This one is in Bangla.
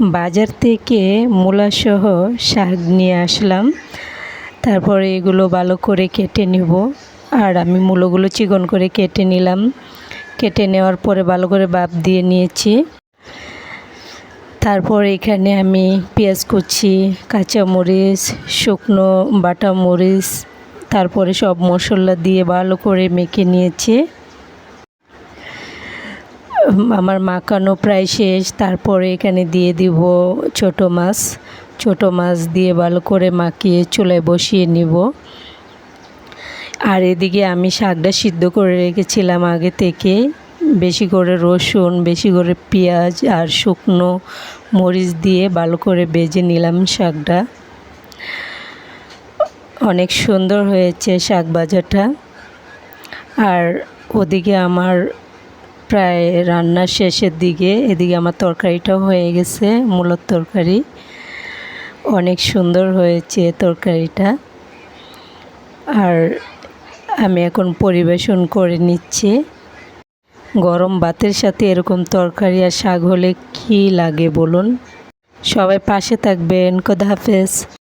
বাজার থেকে মূলাসহ শাক নিয়ে আসলাম। তারপরে এগুলো ভালো করে কেটে নিব। আর আমি মূলোগুলো চিকন করে কেটে নিলাম। কেটে নেওয়ার পরে ভালো করে বাপ দিয়ে নিয়েছি। তারপর এখানে আমি পেঁয়াজ কুচি, কাঁচামরিচ, শুকনো বাটা মরিচ, তারপরে সব মশলা দিয়ে ভালো করে মেখে নিয়েছি। আমার মাখানো প্রায় শেষ। তারপরে এখানে দিয়ে দিব ছোট মাছ। ছোট মাছ দিয়ে ভালো করে মাখিয়ে চুলায় বসিয়ে নিব। আর এদিকে আমি শাকটা সিদ্ধ করে রেখেছিলাম আগে থেকে। বেশি করে রসুন, বেশি করে পেঁয়াজ আর শুকনো মরিচ দিয়ে ভালো করে বেজে নিলাম শাকটা। অনেক সুন্দর হয়েছে শাক ভাজাটা আর ওদিকে আমার প্রায় রান্নার শেষের দিকে, এদিকে আমার তরকারিটাও হয়ে গেছে মূলত তরকারি। অনেক সুন্দর হয়েছে তরকারিটা। আর আমি এখন পরিবেশন করে নিচ্ছি। গরম ভাতের সাথে এরকম তরকারি আর শাক হলে কী লাগে বলুন? সবাই পাশে থাকবেন, খোদা হাফেজ।